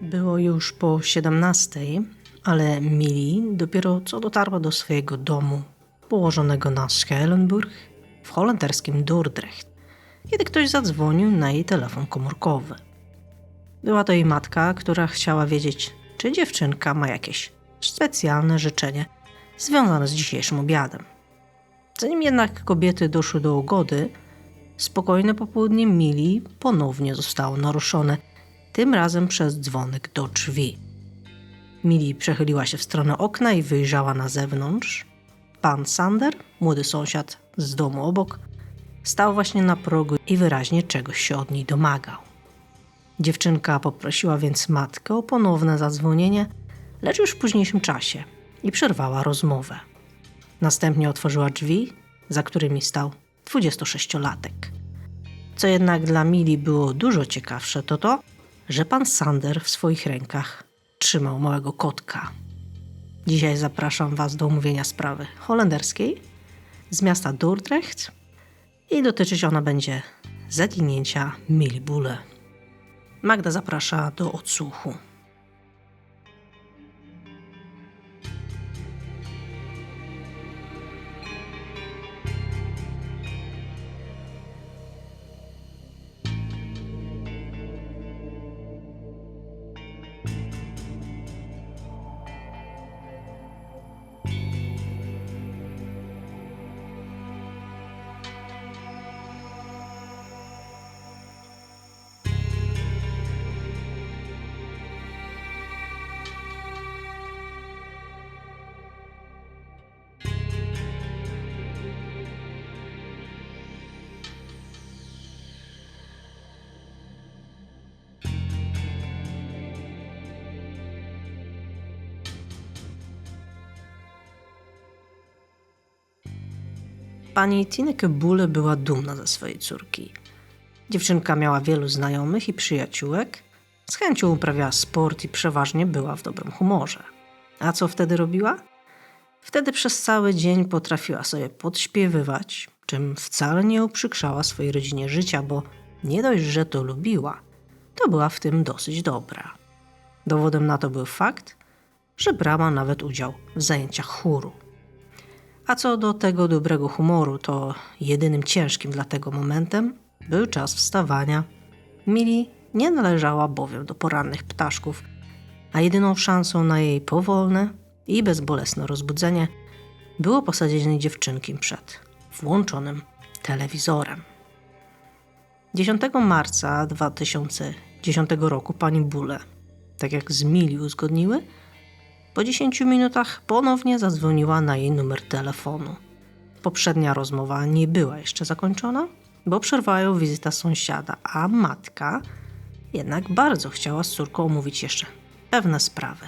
Było już po 17, ale Mili dopiero co dotarła do swojego domu, położonego na Schelenburg w holenderskim Dordrecht, kiedy ktoś zadzwonił na jej telefon komórkowy. Była to jej matka, która chciała wiedzieć, czy dziewczynka ma jakieś specjalne życzenie związane z dzisiejszym obiadem. Zanim jednak kobiety doszły do ugody, spokojne popołudnie Mili ponownie zostało naruszone, tym razem przez dzwonek do drzwi. Mili przechyliła się w stronę okna i wyjrzała na zewnątrz. Pan Sander, młody sąsiad z domu obok, stał właśnie na progu i wyraźnie czegoś się od niej domagał. Dziewczynka poprosiła więc matkę o ponowne zadzwonienie, lecz już w późniejszym czasie i przerwała rozmowę. Następnie otworzyła drzwi, za którymi stał 26-latek. Co jednak dla Mili było dużo ciekawsze, to to, że pan Sander w swoich rękach trzymał małego kotka. Dzisiaj zapraszam Was do omówienia sprawy holenderskiej z miasta Dordrecht i dotyczyć ona będzie zaginięcia Mili Bule. Magda zaprasza do odsłuchu. Pani Tineke Bule była dumna ze swojej córki. Dziewczynka miała wielu znajomych i przyjaciółek, z chęcią uprawiała sport i przeważnie była w dobrym humorze. A co wtedy robiła? Wtedy przez cały dzień potrafiła sobie podśpiewywać, czym wcale nie uprzykrzała swojej rodzinie życia, bo nie dość, że to lubiła, to była w tym dosyć dobra. Dowodem na to był fakt, że brała nawet udział w zajęciach chóru. A co do tego dobrego humoru, to jedynym ciężkim dla tego momentem był czas wstawania. Mili nie należała bowiem do porannych ptaszków, a jedyną szansą na jej powolne i bezbolesne rozbudzenie było posadzenie dziewczynki przed włączonym telewizorem. 10 marca 2010 roku pani Bule, tak jak z Mili uzgodniły, po 10 minutach ponownie zadzwoniła na jej numer telefonu. Poprzednia rozmowa nie była jeszcze zakończona, bo przerwała ją wizyta sąsiada, a matka jednak bardzo chciała z córką omówić jeszcze pewne sprawy.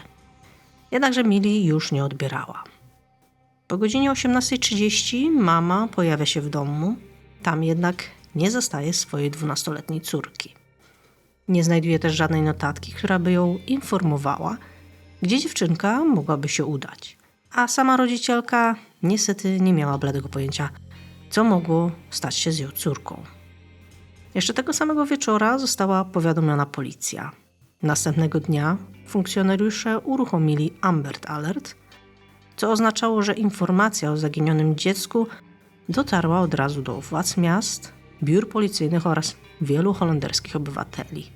Jednakże Mili już nie odbierała. Po godzinie 18.30 mama pojawia się w domu, tam jednak nie zostaje swojej dwunastoletniej córki. Nie znajduje też żadnej notatki, która by ją informowała – gdzie dziewczynka mogłaby się udać. A sama rodzicielka niestety nie miała bladego pojęcia, co mogło stać się z jej córką. Jeszcze tego samego wieczora została powiadomiona policja. Następnego dnia funkcjonariusze uruchomili Amber Alert, co oznaczało, że informacja o zaginionym dziecku dotarła od razu do władz miast, biur policyjnych oraz wielu holenderskich obywateli.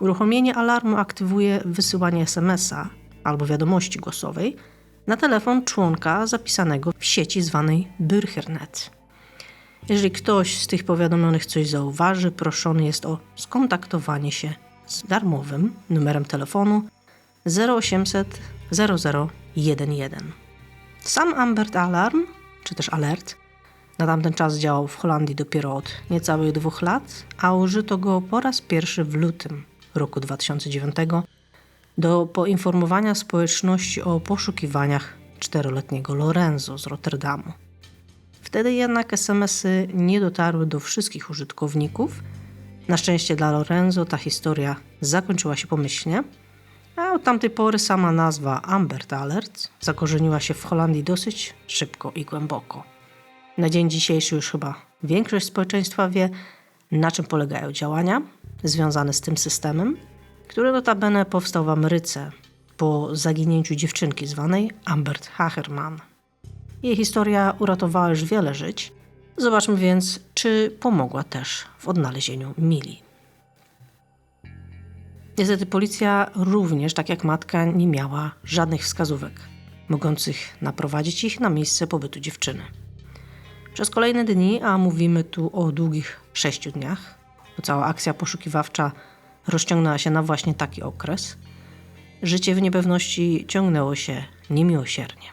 Uruchomienie alarmu aktywuje wysyłanie SMS-a albo wiadomości głosowej na telefon członka zapisanego w sieci zwanej Bürgernet. Jeżeli ktoś z tych powiadomionych coś zauważy, proszony jest o skontaktowanie się z darmowym numerem telefonu 0800 0011. Sam Ambert Alarm, czy też Alert, na tamten czas działał w Holandii dopiero od niecałych dwóch lat, a użyto go po raz pierwszy w lutym roku 2009 do poinformowania społeczności o poszukiwaniach czteroletniego Lorenzo z Rotterdamu. Wtedy jednak SMS-y nie dotarły do wszystkich użytkowników. Na szczęście dla Lorenzo ta historia zakończyła się pomyślnie, a od tamtej pory sama nazwa Ambert Alert zakorzeniła się w Holandii dosyć szybko i głęboko. Na dzień dzisiejszy już chyba większość społeczeństwa wie, na czym polegają działania związane z tym systemem który notabene powstał w Ameryce po zaginięciu dziewczynki zwanej Ambert Hacherman. Jej historia uratowała już wiele żyć. Zobaczmy więc, czy pomogła też w odnalezieniu Mili. Niestety policja również, tak jak matka, nie miała żadnych wskazówek mogących naprowadzić ich na miejsce pobytu dziewczyny. Przez kolejne dni, a mówimy tu o długich sześciu dniach, bo cała akcja poszukiwawcza rozciągnęła się na właśnie taki okres, życie w niepewności ciągnęło się niemiłosiernie.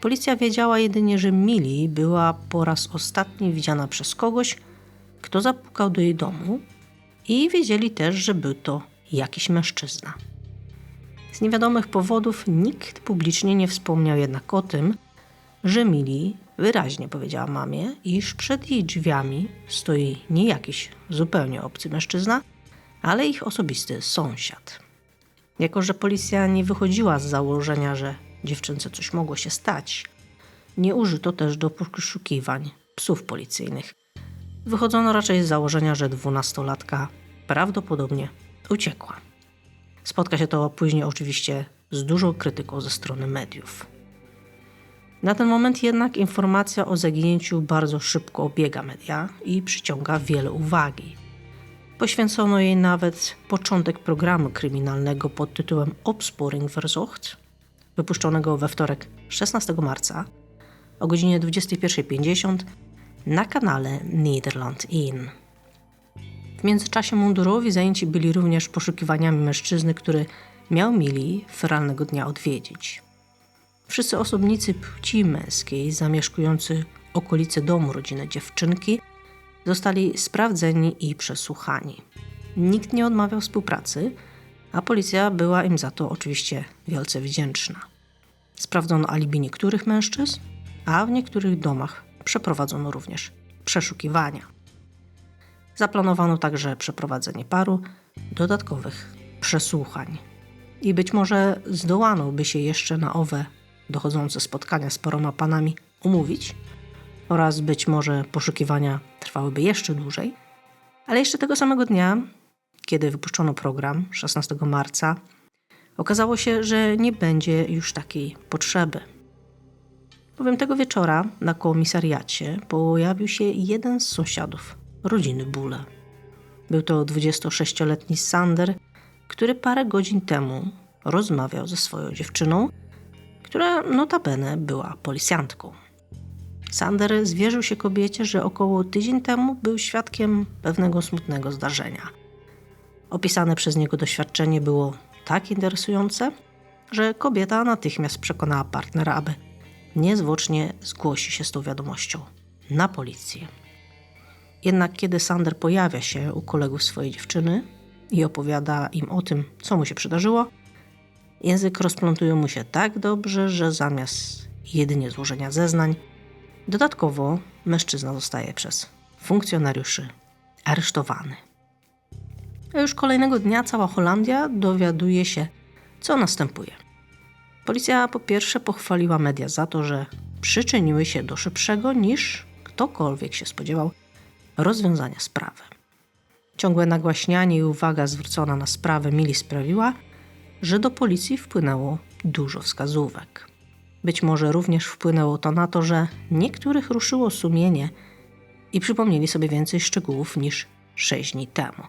Policja wiedziała jedynie, że Mili była po raz ostatni widziana przez kogoś, kto zapukał do jej domu i wiedzieli też, że był to jakiś mężczyzna. Z niewiadomych powodów nikt publicznie nie wspomniał jednak o tym, że Mili wyraźnie powiedziała mamie, iż przed jej drzwiami stoi nie jakiś zupełnie obcy mężczyzna, ale ich osobisty sąsiad. Jako, że policja nie wychodziła z założenia, że dziewczynce coś mogło się stać, nie użyto też do poszukiwań psów policyjnych. Wychodzono raczej z założenia, że dwunastolatka prawdopodobnie uciekła. Spotka się to później oczywiście z dużą krytyką ze strony mediów. Na ten moment jednak informacja o zaginięciu bardzo szybko obiega media i przyciąga wiele uwagi. Poświęcono jej nawet początek programu kryminalnego pod tytułem Opsporing Verzocht, wypuszczonego we wtorek 16 marca o godzinie 21.50 na kanale Nederland In. W międzyczasie mundurowi zajęci byli również poszukiwaniami mężczyzny, który miał Mili feralnego dnia odwiedzić. Wszyscy osobnicy płci męskiej zamieszkujący okolice domu rodziny dziewczynki zostali sprawdzeni i przesłuchani. Nikt nie odmawiał współpracy, a policja była im za to oczywiście wielce wdzięczna. Sprawdzono alibi niektórych mężczyzn, a w niektórych domach przeprowadzono również przeszukiwania. Zaplanowano także przeprowadzenie paru dodatkowych przesłuchań. I być może zdołano by się jeszcze na owe dochodzące spotkania z paroma panami umówić, oraz być może poszukiwania trwałyby jeszcze dłużej. Ale jeszcze tego samego dnia, kiedy wypuszczono program 16 marca, okazało się, że nie będzie już takiej potrzeby. Bowiem tego wieczora na komisariacie pojawił się jeden z sąsiadów rodziny Bule. Był to 26-letni Sander, który parę godzin temu rozmawiał ze swoją dziewczyną, która notabene była policjantką. Sander zwierzył się kobiecie, że około tydzień temu był świadkiem pewnego smutnego zdarzenia. Opisane przez niego doświadczenie było tak interesujące, że kobieta natychmiast przekonała partnera, aby niezwłocznie zgłosi się z tą wiadomością na policję. Jednak kiedy Sander pojawia się u kolegów swojej dziewczyny i opowiada im o tym, co mu się przydarzyło, język rozplątuje mu się tak dobrze, że zamiast jedynie złożenia zeznań, dodatkowo mężczyzna zostaje przez funkcjonariuszy aresztowany. A już kolejnego dnia cała Holandia dowiaduje się, co następuje. Policja po pierwsze pochwaliła media za to, że przyczyniły się do szybszego niż ktokolwiek się spodziewał rozwiązania sprawy. Ciągłe nagłaśnianie i uwaga zwrócona na sprawę Mili sprawiła, że do policji wpłynęło dużo wskazówek. Być może również wpłynęło to na to, że niektórych ruszyło sumienie i przypomnieli sobie więcej szczegółów niż sześć dni temu.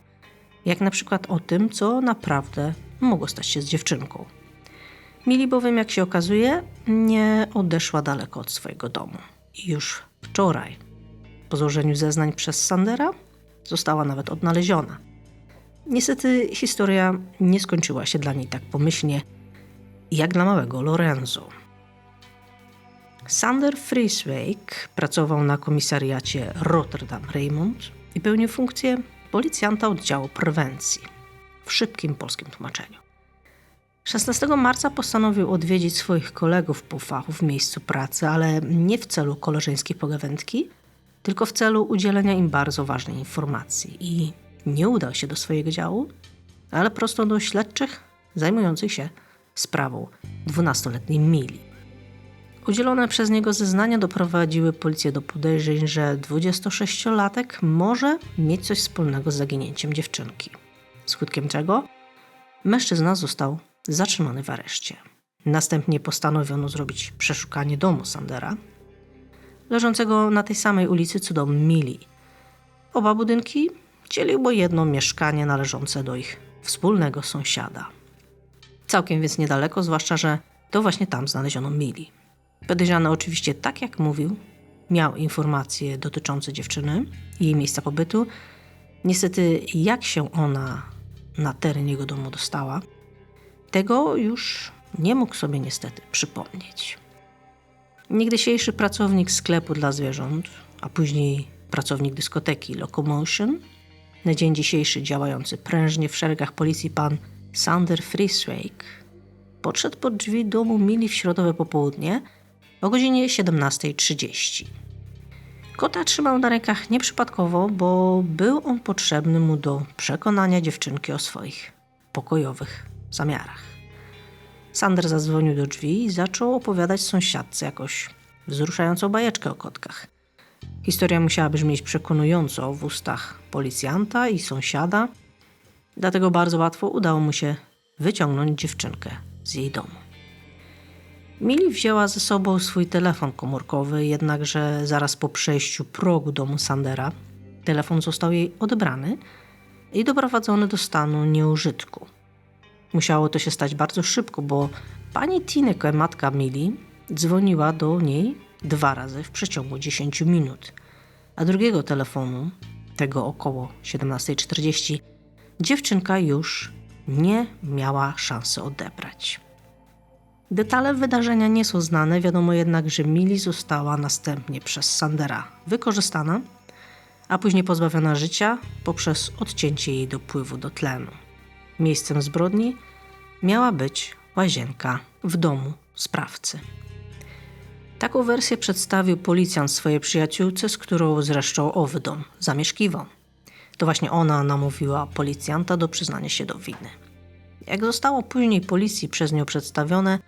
Jak na przykład o tym, co naprawdę mogło stać się z dziewczynką. Mili bowiem, jak się okazuje, nie odeszła daleko od swojego domu. I już wczoraj po złożeniu zeznań przez Sandera została nawet odnaleziona. Niestety historia nie skończyła się dla niej tak pomyślnie jak dla małego Lorenzo. Sander Frieswijk pracował na komisariacie Rotterdam-Raymond i pełnił funkcję policjanta oddziału prewencji w szybkim polskim tłumaczeniu. 16 marca postanowił odwiedzić swoich kolegów po fachu w miejscu pracy, ale nie w celu koleżeńskiej pogawędki, tylko w celu udzielenia im bardzo ważnej informacji i nie udał się do swojego działu, ale prosto do śledczych zajmujących się sprawą 12-letniej Mili. Udzielone przez niego zeznania doprowadziły policję do podejrzeń, że 26-latek może mieć coś wspólnego z zaginięciem dziewczynki. Skutkiem czego mężczyzna został zatrzymany w areszcie. Następnie postanowiono zrobić przeszukanie domu Sandera, leżącego na tej samej ulicy co dom Mili. Oba budynki dzieliło jedno mieszkanie należące do ich wspólnego sąsiada. Całkiem więc niedaleko, zwłaszcza, że to właśnie tam znaleziono Mili. Podejrzany oczywiście, tak jak mówił, miał informacje dotyczące dziewczyny jej miejsca pobytu. Niestety, jak się ona na teren jego domu dostała, tego już nie mógł sobie niestety przypomnieć. Niegdysiejszy pracownik sklepu dla zwierząt, a później pracownik dyskoteki Locomotion, na dzień dzisiejszy działający prężnie w szeregach policji pan Sander Friswake, podszedł pod drzwi domu Mili w środowe popołudnie o godzinie 17.30. Kota trzymał na rękach nieprzypadkowo, bo był on potrzebny mu do przekonania dziewczynki o swoich pokojowych zamiarach. Sander zadzwonił do drzwi i zaczął opowiadać sąsiadce jakoś wzruszającą bajeczkę o kotkach. Historia musiała brzmieć przekonująco w ustach policjanta i sąsiada, dlatego bardzo łatwo udało mu się wyciągnąć dziewczynkę z jej domu. Mili wzięła ze sobą swój telefon komórkowy, jednakże zaraz po przejściu progu domu Sandera telefon został jej odebrany i doprowadzony do stanu nieużytku. Musiało to się stać bardzo szybko, bo pani Tineke, matka Mili, dzwoniła do niej dwa razy w przeciągu 10 minut, a drugiego telefonu, tego około 17.40, dziewczynka już nie miała szansy odebrać. Detale wydarzenia nie są znane, wiadomo jednak, że Mili została następnie przez Sandera wykorzystana, a później pozbawiona życia poprzez odcięcie jej dopływu do tlenu. Miejscem zbrodni miała być łazienka w domu sprawcy. Taką wersję przedstawił policjant swojej przyjaciółce, z którą zresztą owy dom zamieszkiwał. To właśnie ona namówiła policjanta do przyznania się do winy. Jak zostało później policji przez nią przedstawione,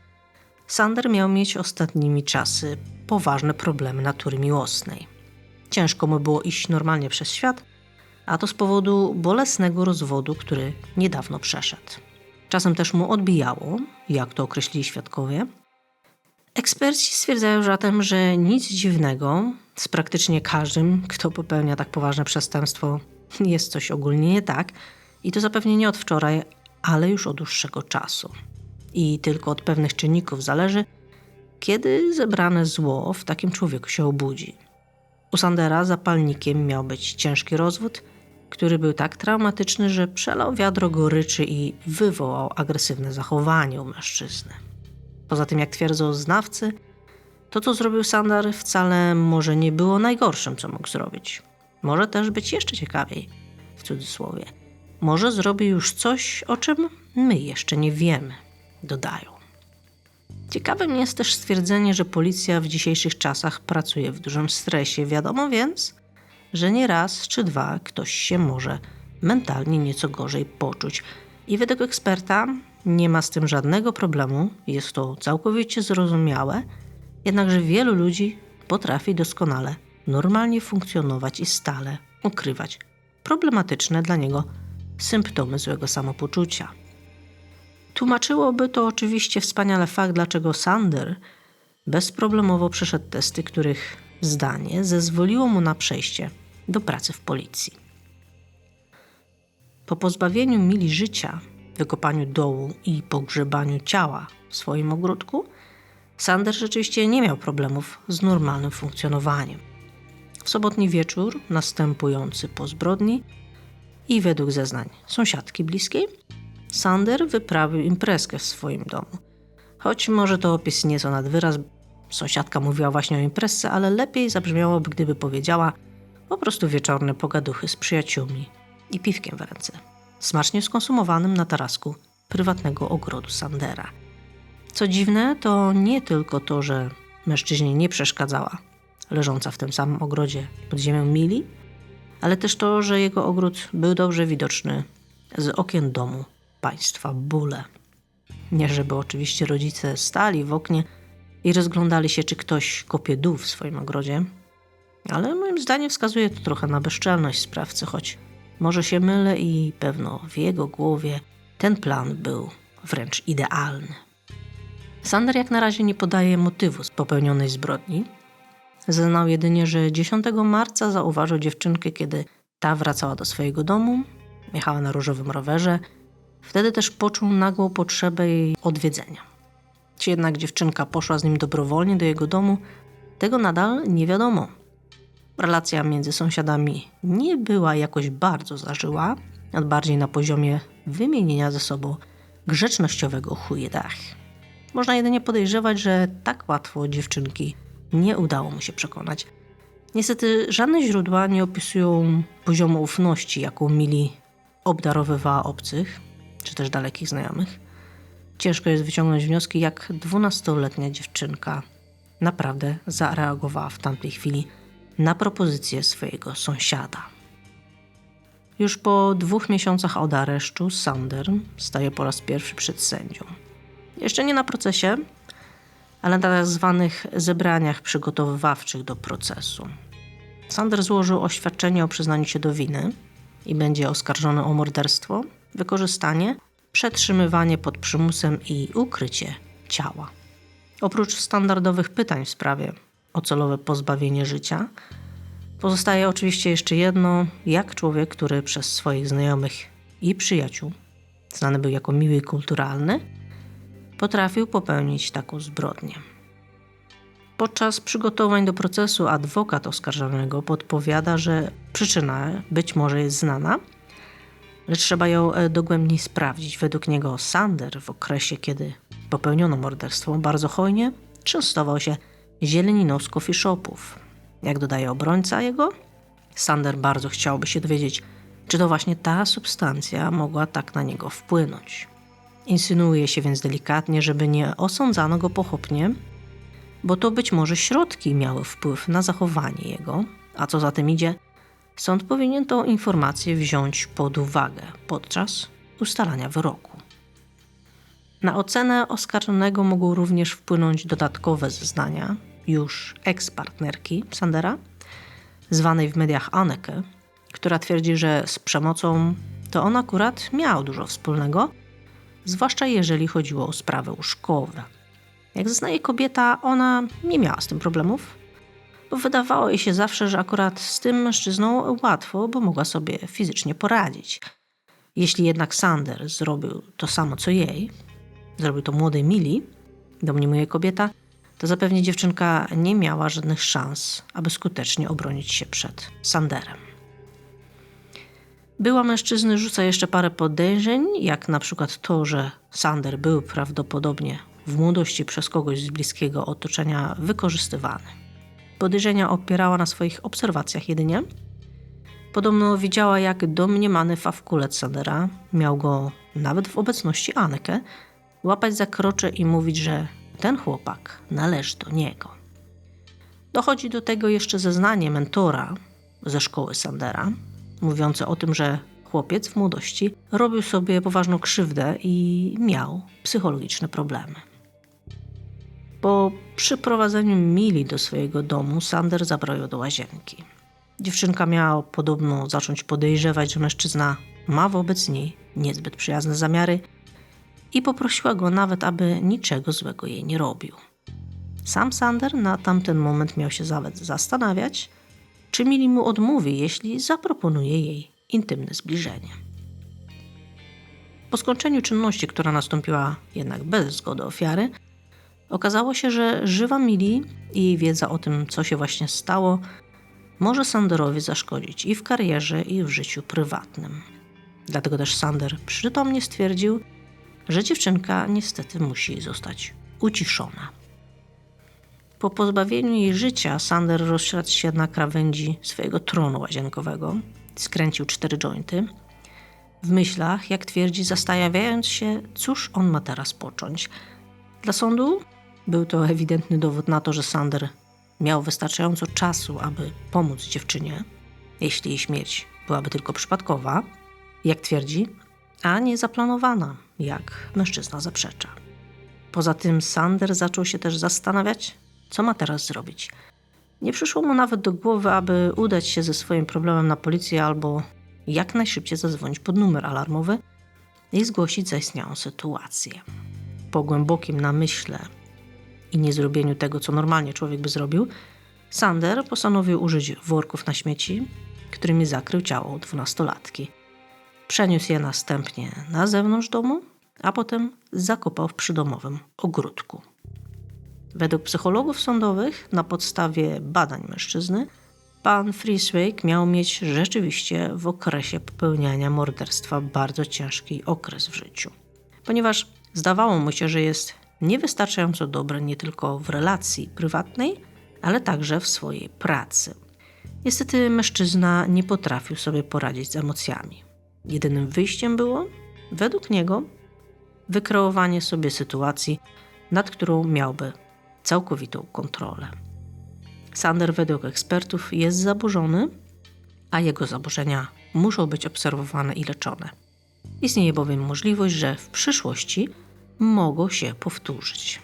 Sander miał mieć ostatnimi czasy poważne problemy natury miłosnej. Ciężko mu było iść normalnie przez świat, a to z powodu bolesnego rozwodu, który niedawno przeszedł. Czasem też mu odbijało, jak to określili świadkowie. Eksperci stwierdzają zatem, że nic dziwnego z praktycznie każdym, kto popełnia tak poważne przestępstwo, jest coś ogólnie nie tak i to zapewne nie od wczoraj, ale już od dłuższego czasu i tylko od pewnych czynników zależy, kiedy zebrane zło w takim człowieku się obudzi. U Sandera zapalnikiem miał być ciężki rozwód, który był tak traumatyczny, że przelał wiadro goryczy i wywołał agresywne zachowanie u mężczyzny. Poza tym, jak twierdzą znawcy, to, co zrobił Sander, wcale może nie było najgorszym, co mógł zrobić. Może też być jeszcze ciekawiej, w cudzysłowie. Może zrobi już coś, o czym my jeszcze nie wiemy dodają. Ciekawym jest też stwierdzenie, że policja w dzisiejszych czasach pracuje w dużym stresie. Wiadomo więc, że nie raz czy dwa ktoś się może mentalnie nieco gorzej poczuć. I według eksperta nie ma z tym żadnego problemu, jest to całkowicie zrozumiałe, jednakże wielu ludzi potrafi doskonale normalnie funkcjonować i stale ukrywać problematyczne dla niego symptomy złego samopoczucia. Tłumaczyłoby to oczywiście wspaniale fakt, dlaczego Sander bezproblemowo przeszedł testy, których zdanie zezwoliło mu na przejście do pracy w policji. Po pozbawieniu Mili życia, wykopaniu dołu i pogrzebaniu ciała w swoim ogródku, Sander rzeczywiście nie miał problemów z normalnym funkcjonowaniem. W sobotni wieczór, następujący po zbrodni i według zeznań sąsiadki bliskiej, Sander wyprawił imprezkę w swoim domu. Choć może to opis nieco nad wyraz, sąsiadka mówiła właśnie o imprezce, ale lepiej zabrzmiałoby, gdyby powiedziała po prostu wieczorne pogaduchy z przyjaciółmi i piwkiem w ręce, smacznie skonsumowanym na tarasku prywatnego ogrodu Sandera. Co dziwne, to nie tylko to, że mężczyźnie nie przeszkadzała leżąca w tym samym ogrodzie pod ziemią Mili, ale też to, że jego ogród był dobrze widoczny z okien domu państwa bóle. Nie żeby oczywiście rodzice stali w oknie i rozglądali się, czy ktoś kopie dół w swoim ogrodzie, ale moim zdaniem wskazuje to trochę na bezczelność sprawcy, choć może się mylę i pewno w jego głowie Ten plan był wręcz idealny. Sander jak na razie nie podaje motywu popełnionej zbrodni. Zeznał jedynie, że 10 marca zauważył dziewczynkę, kiedy ta wracała do swojego domu, jechała na różowym rowerze. Wtedy też poczuł nagłą potrzebę jej odwiedzenia. Czy jednak dziewczynka poszła z nim dobrowolnie do jego domu, tego nadal nie wiadomo. Relacja między sąsiadami nie była jakoś bardzo zażyła, a bardziej na poziomie wymienienia ze sobą grzecznościowego chujedach. Można jedynie podejrzewać, że tak łatwo dziewczynki nie udało mu się przekonać. Niestety żadne źródła nie opisują poziomu ufności, jaką Mili obdarowywała obcych, czy też dalekich znajomych. Ciężko jest wyciągnąć wnioski, jak dwunastoletnia dziewczynka naprawdę zareagowała w tamtej chwili na propozycję swojego sąsiada. Już po dwóch miesiącach od aresztu Sander staje po raz pierwszy przed sędzią. Jeszcze nie na procesie, ale na tak zwanych zebraniach przygotowywawczych do procesu. Sander złożył oświadczenie o przyznaniu się do winy i będzie oskarżony o morderstwo, wykorzystanie, przetrzymywanie pod przymusem i ukrycie ciała. Oprócz standardowych pytań w sprawie o celowe pozbawienie życia, pozostaje oczywiście jeszcze jedno, jak człowiek, który przez swoich znajomych i przyjaciół znany był jako miły i kulturalny, potrafił popełnić taką zbrodnię. Podczas przygotowań do procesu adwokat oskarżonego podpowiada, że przyczyna być może jest znana, lecz trzeba ją e, dogłębniej sprawdzić. Według niego Sander w okresie, kiedy popełniono morderstwo, bardzo hojnie częstował się zieleniną z coffee shopów. Jak dodaje obrońca jego, Sander bardzo chciałby się dowiedzieć, czy to właśnie ta substancja mogła tak na niego wpłynąć. Insynuuje się więc delikatnie, żeby nie osądzano go pochopnie, bo to być może środki miały wpływ na zachowanie jego, a co za tym idzie, sąd powinien tą informację wziąć pod uwagę podczas ustalania wyroku. Na ocenę oskarżonego mogą również wpłynąć dodatkowe zeznania już eks-partnerki Sandera, zwanej w mediach Anneke, która twierdzi, że z przemocą to on akurat miał dużo wspólnego, zwłaszcza jeżeli chodziło o sprawy łóżkowe. Jak zeznaje kobieta, ona nie miała z tym problemów, wydawało jej się zawsze, że akurat z tym mężczyzną łatwo, bo mogła sobie fizycznie poradzić. Jeśli jednak Sander zrobił to samo co jej, zrobił to młodej Mili, domniemuje kobieta, to zapewne dziewczynka nie miała żadnych szans, aby skutecznie obronić się przed Sanderem. Była mężczyzny rzuca jeszcze parę podejrzeń, jak na przykład to, że Sander był prawdopodobnie w młodości przez kogoś z bliskiego otoczenia wykorzystywany. Podejrzenia opierała na swoich obserwacjach jedynie. Podobno widziała, jak domniemany fawkulec Sandera miał go, nawet w obecności Ankę, łapać za krocze i mówić, że ten chłopak należy do niego. Dochodzi do tego jeszcze zeznanie mentora ze szkoły Sandera, mówiące o tym, że chłopiec w młodości robił sobie poważną krzywdę i miał psychologiczne problemy. Po przyprowadzeniu Mili do swojego domu, Sander zabrał ją do łazienki. Dziewczynka miała podobno zacząć podejrzewać, że mężczyzna ma wobec niej niezbyt przyjazne zamiary i poprosiła go nawet, aby niczego złego jej nie robił. Sam Sander na tamten moment miał się nawet zastanawiać, czy Mili mu odmówi, jeśli zaproponuje jej intymne zbliżenie. Po skończeniu czynności, która nastąpiła jednak bez zgody ofiary, okazało się, że żywa Mili i jej wiedza o tym, co się właśnie stało, może Sanderowi zaszkodzić i w karierze, i w życiu prywatnym. Dlatego też Sander przytomnie stwierdził, że dziewczynka niestety musi zostać uciszona. Po pozbawieniu jej życia, Sander rozsiadł się na krawędzi swojego tronu łazienkowego, skręcił cztery jointy. W myślach, jak twierdzi, zastanawiając się, cóż on ma teraz począć. Dla sądu był to ewidentny dowód na to, że Sander miał wystarczająco czasu, aby pomóc dziewczynie, jeśli jej śmierć byłaby tylko przypadkowa, jak twierdzi, a nie zaplanowana, jak mężczyzna zaprzecza. Poza tym Sander zaczął się też zastanawiać, co ma teraz zrobić. Nie przyszło mu nawet do głowy, aby udać się ze swoim problemem na policję albo jak najszybciej zadzwonić pod numer alarmowy, i zgłosić zaistniałą sytuację. Po głębokim namyśle i niezrobieniu tego, co normalnie człowiek by zrobił, Sander postanowił użyć worków na śmieci, którymi zakrył ciało dwunastolatki. Przeniósł je następnie na zewnątrz domu, a potem zakopał w przydomowym ogródku. Według psychologów sądowych, na podstawie badań mężczyzny, pan Frieswijk miał mieć rzeczywiście w okresie popełniania morderstwa bardzo ciężki okres w życiu, ponieważ zdawało mu się, że jest niewystarczająco dobry nie tylko w relacji prywatnej, ale także w swojej pracy. Niestety mężczyzna nie potrafił sobie poradzić z emocjami. Jedynym wyjściem było, według niego, wykreowanie sobie sytuacji, nad którą miałby całkowitą kontrolę. Sander według ekspertów jest zaburzony, a jego zaburzenia muszą być obserwowane i leczone. Istnieje bowiem możliwość, że w przyszłości mogą się powtórzyć.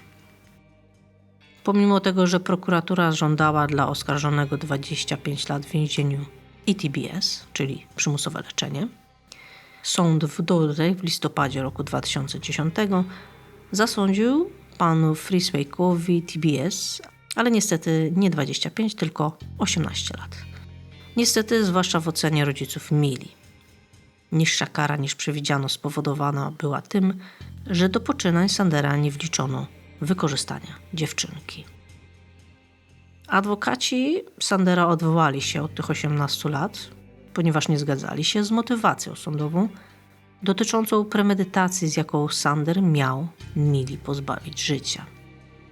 Pomimo tego, że prokuratura żądała dla oskarżonego 25 lat w więzieniu i TBS, czyli przymusowe leczenie, sąd w Dordrecht w listopadzie roku 2010 zasądził panu Friswejkowi TBS, ale niestety nie 25, tylko 18 lat. Niestety, zwłaszcza w ocenie rodziców Mili. Niższa kara niż przewidziano spowodowana była tym, że do poczynań Sandera nie wliczono wykorzystania dziewczynki. Adwokaci Sandera odwołali się od tych 18 lat, ponieważ nie zgadzali się z motywacją sądową dotyczącą premedytacji, z jaką Sander miał Mili pozbawić życia.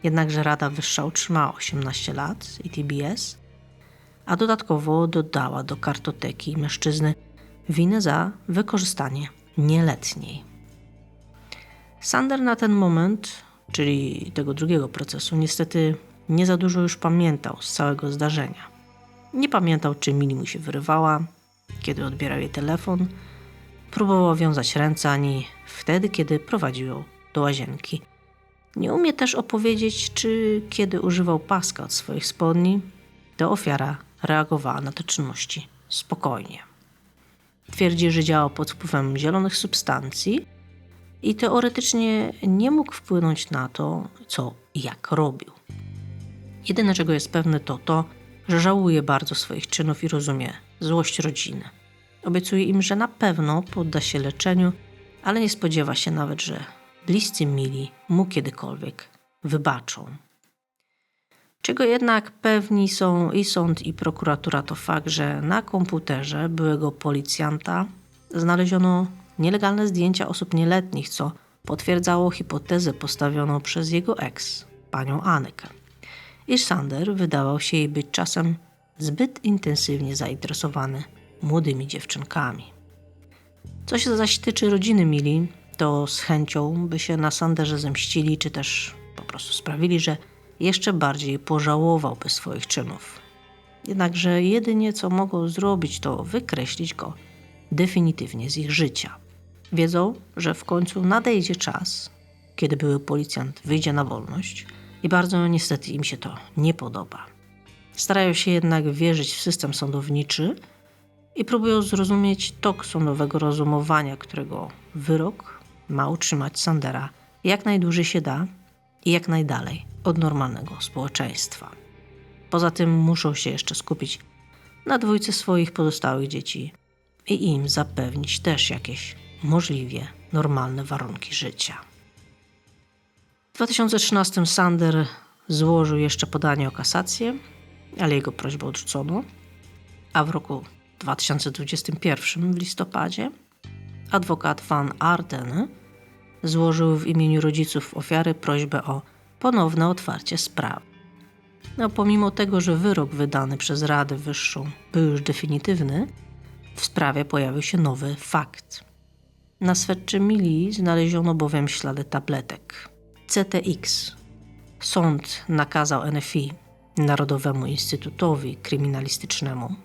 Jednakże Rada Wyższa utrzymała 18 lat i TBS, a dodatkowo dodała do kartoteki mężczyzny winę za wykorzystanie nieletniej. Sander na ten moment, czyli tego drugiego procesu, niestety nie za dużo już pamiętał z całego zdarzenia. Nie pamiętał, czy Mili mu się wyrywała, kiedy odbierał jej telefon, próbował wiązać ręce ani wtedy, kiedy prowadził ją do łazienki. Nie umie też opowiedzieć, czy kiedy używał paska od swoich spodni, to ofiara reagowała na te czynności spokojnie. Twierdzi, że działał pod wpływem zielonych substancji i teoretycznie nie mógł wpłynąć na to, co i jak robił. Jedyne, czego jest pewny, to to, że żałuje bardzo swoich czynów i rozumie złość rodziny. Obiecuje im, że na pewno podda się leczeniu, ale nie spodziewa się nawet, że bliscy mili mu kiedykolwiek wybaczą. Czego jednak pewni są i sąd, i prokuratura, to fakt, że na komputerze byłego policjanta znaleziono nielegalne zdjęcia osób nieletnich, co potwierdzało hipotezę postawioną przez jego ex, panią Anekę, iż Sander wydawał się jej być czasem zbyt intensywnie zainteresowany młodymi dziewczynkami. Co się zaś tyczy rodziny Mili, to z chęcią by się na Sanderze zemścili, czy też po prostu sprawili, że jeszcze bardziej pożałowałby swoich czynów. Jednakże jedynie co mogą zrobić, to wykreślić go definitywnie z ich życia. Wiedzą, że w końcu nadejdzie czas, kiedy były policjant wyjdzie na wolność i bardzo niestety im się to nie podoba. Starają się jednak wierzyć w system sądowniczy i próbują zrozumieć tok sądowego rozumowania, którego wyrok ma utrzymać Sandera jak najdłużej się da i jak najdalej od normalnego społeczeństwa. Poza tym muszą się jeszcze skupić na dwójce swoich pozostałych dzieci i im zapewnić też jakieś możliwie normalne warunki życia. W 2013 Sander złożył jeszcze podanie o kasację, ale jego prośbę odrzucono, a w roku 2021 w listopadzie adwokat Van Arden złożył w imieniu rodziców ofiary prośbę o ponowne otwarcie sprawy. No, pomimo tego, że wyrok wydany przez Radę Wyższą był już definitywny, w sprawie pojawił się nowy fakt. Na Mili znaleziono bowiem ślady tabletek CTX. Sąd nakazał NFI, Narodowemu Instytutowi Kryminalistycznemu,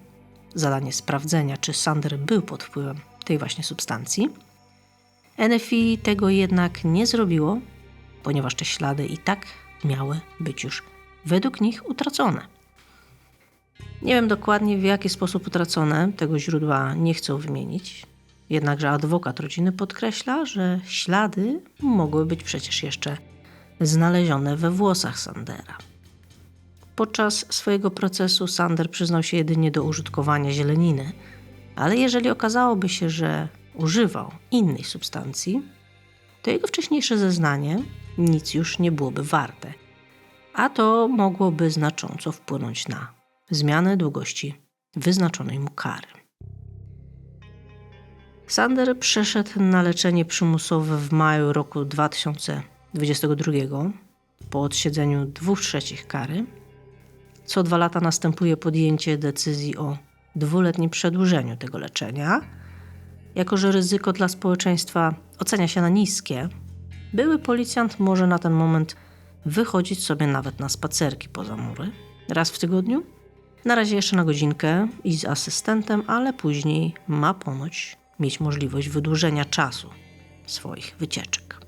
zadanie sprawdzenia, czy Sander był pod wpływem tej właśnie substancji. NFI tego jednak nie zrobiło, ponieważ te ślady i tak miały być już według nich utracone. Nie wiem dokładnie w jaki sposób utracone, tego źródła nie chcę wymienić. Jednakże adwokat rodziny podkreśla, że ślady mogły być przecież jeszcze znalezione we włosach Sandera. Podczas swojego procesu Sander przyznał się jedynie do użytkowania zieleniny, ale jeżeli okazałoby się, że używał innej substancji, to jego wcześniejsze zeznanie nic już nie byłoby warte, a to mogłoby znacząco wpłynąć na zmianę długości wyznaczonej mu kary. Sander przeszedł na leczenie przymusowe w maju roku 2022 po odsiedzeniu dwóch trzecich kary. Co dwa lata następuje podjęcie decyzji o dwuletnim przedłużeniu tego leczenia. Jako, że ryzyko dla społeczeństwa ocenia się na niskie, były policjant może na ten moment wychodzić sobie nawet na spacerki poza mury raz w tygodniu. Na razie jeszcze na godzinkę i z asystentem, ale później ma ponoć mieć możliwość wydłużenia czasu swoich wycieczek.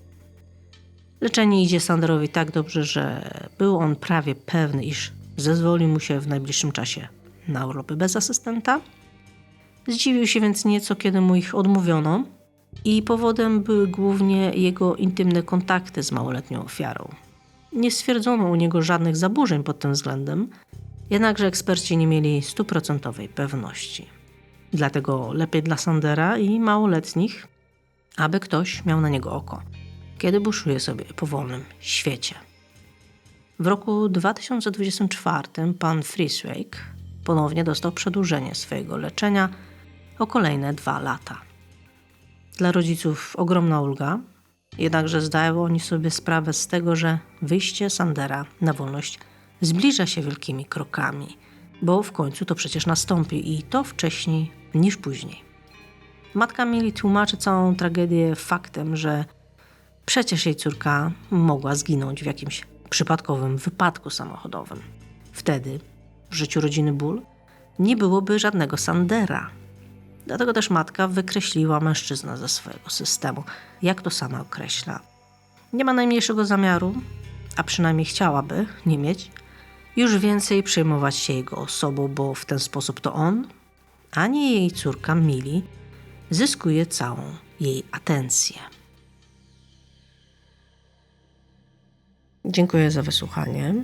Leczenie idzie Sanderowi tak dobrze, że był on prawie pewny, iż zezwoli mu się w najbliższym czasie na urlopy bez asystenta. Zdziwił się więc nieco, kiedy mu ich odmówiono, i powodem były głównie jego intymne kontakty z małoletnią ofiarą. Nie stwierdzono u niego żadnych zaburzeń pod tym względem, jednakże eksperci nie mieli stuprocentowej pewności. Dlatego lepiej dla Sandera i małoletnich, aby ktoś miał na niego oko, kiedy buszuje sobie po wolnym świecie. W roku 2024 pan Frieswijk ponownie dostał przedłużenie swojego leczenia o kolejne dwa lata. Dla rodziców ogromna ulga, jednakże zdają oni sobie sprawę z tego, że wyjście Sandera na wolność zbliża się wielkimi krokami, bo w końcu to przecież nastąpi i to wcześniej niż później. Matka Mili tłumaczy całą tragedię faktem, że przecież jej córka mogła zginąć w jakimś przypadkowym wypadku samochodowym. Wtedy w życiu rodziny ból nie byłoby żadnego Sandera. Dlatego też matka wykreśliła mężczyznę ze swojego systemu, jak to sama określa. Nie ma najmniejszego zamiaru, a przynajmniej chciałaby nie mieć, już więcej przejmować się jego osobą, bo w ten sposób to on, a nie jej córka Mili, zyskuje całą jej atencję. Dziękuję za wysłuchanie.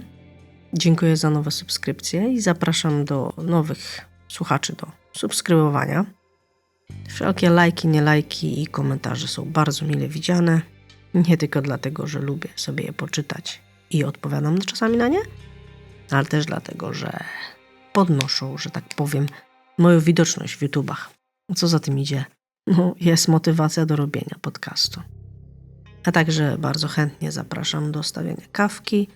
Dziękuję za nowe subskrypcje i zapraszam do nowych słuchaczy do subskrybowania. Wszelkie lajki, nie lajki i komentarze są bardzo mile widziane. Nie tylko dlatego, że lubię sobie je poczytać i odpowiadam czasami na nie, ale też dlatego, że podnoszą, że tak powiem, moją widoczność w YouTubach. Co za tym idzie? No, jest motywacja do robienia podcastu. A także bardzo chętnie zapraszam do stawiania kawki.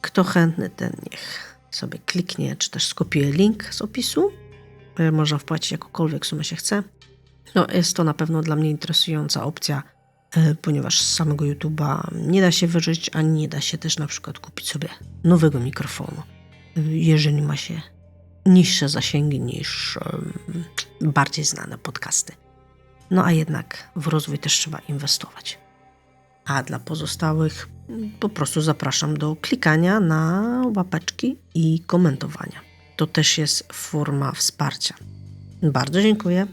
Kto chętny, ten niech sobie kliknie, czy też skopiuje link z opisu. Można wpłacić jakąkolwiek sumę się chce. No, jest to na pewno dla mnie interesująca opcja, e, ponieważ z samego YouTube'a nie da się wyżyć, ani nie da się też na przykład kupić sobie nowego mikrofonu, e, jeżeli ma się niższe zasięgi niż bardziej znane podcasty. No a jednak w rozwój też trzeba inwestować. A dla pozostałych po prostu zapraszam do klikania na łapeczki i komentowania. To też jest forma wsparcia. Bardzo dziękuję.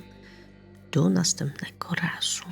Do następnego razu.